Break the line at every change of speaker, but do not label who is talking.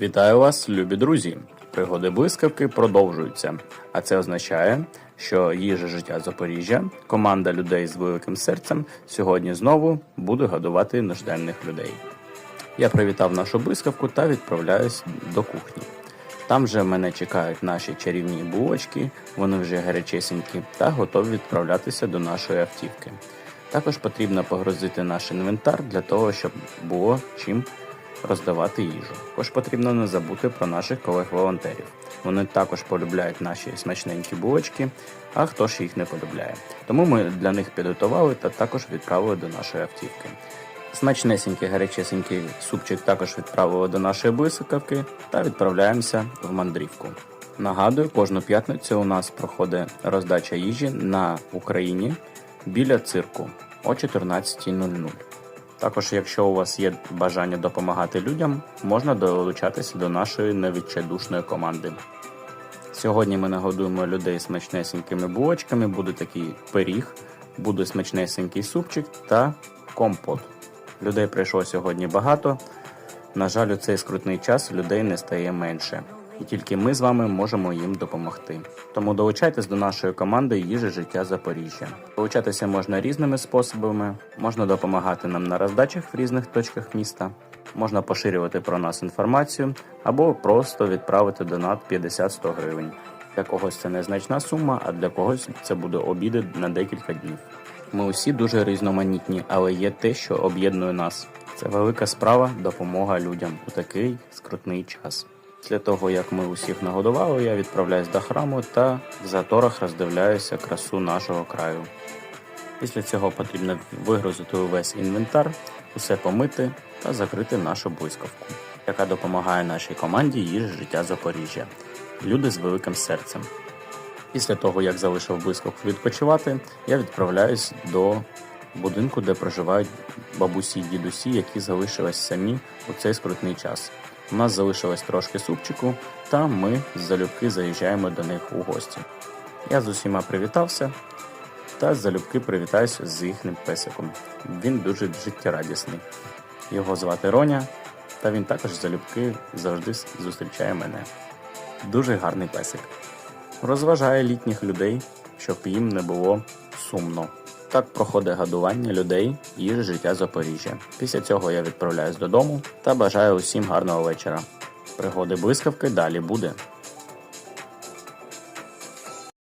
Вітаю вас, любі друзі! Пригоди блискавки продовжуються, а це означає, що їжа життя Запоріжжя, команда людей з великим серцем сьогодні знову буде годувати нужденних людей. Я привітав нашу блискавку та відправляюсь до кухні. Там вже мене чекають наші чарівні булочки, вони вже гарячесенькі та готові відправлятися до нашої автівки. Також потрібно погрузити наш інвентар для того, щоб було чим роздавати їжу. Також потрібно не забути про наших колег-волонтерів. Вони також полюбляють наші смачненькі булочки, а хто ж їх не полюбляє. Тому ми для них підготували та також відправили до нашої автівки. Смачнесенький гарячесенький супчик також відправили до нашої блискавки та відправляємося в мандрівку. Нагадую, кожну п'ятницю у нас проходить роздача їжі на Україні біля цирку о 14.00. Також, якщо у вас є бажання допомагати людям, можна долучатися до нашої невідчайдушної команди. Сьогодні ми нагодуємо людей смачнесенькими булочками, буде такий пиріг, буде смачнесенький супчик та компот. Людей прийшло сьогодні багато. На жаль, у цей скрутний час людей не стає менше. І тільки ми з вами можемо їм допомогти. Тому долучайтесь до нашої команди їжі життя Запоріжжя. Долучатися можна різними способами, можна допомагати нам на роздачах в різних точках міста, можна поширювати про нас інформацію або просто відправити донат 50-100 гривень. Для когось це незначна сума, а для когось це буде обіди на декілька днів. Ми усі дуже різноманітні, але є те, що об'єднує нас. Це велика справа допомога людям у такий скрутний час. Після того, як ми усіх нагодували, я відправляюсь до храму та в заторах роздивляюся красу нашого краю. Після цього потрібно вигрузити увесь інвентар, усе помити та закрити нашу блискавку, яка допомагає нашій команді їжі життя Запоріжжя. Люди з великим серцем. Після того, як залишив блискавку відпочивати, я відправляюсь до будинку, де проживають бабусі й дідусі, які залишились самі у цей скрутний час. У нас залишилось трошки супчику, та ми з залюбки заїжджаємо до них у гості. Я з усіма привітався та залюбки привітаюся з їхнім песиком. Він дуже життєрадісний. Його звати Роня, та він також залюбки завжди зустрічає мене. Дуже гарний песик. Розважає літніх людей, щоб їм не було сумно. Так проходить годування людей і життя Запоріжжя. Після цього я відправляюсь додому та бажаю усім гарного вечора. Пригоди блискавки далі буде.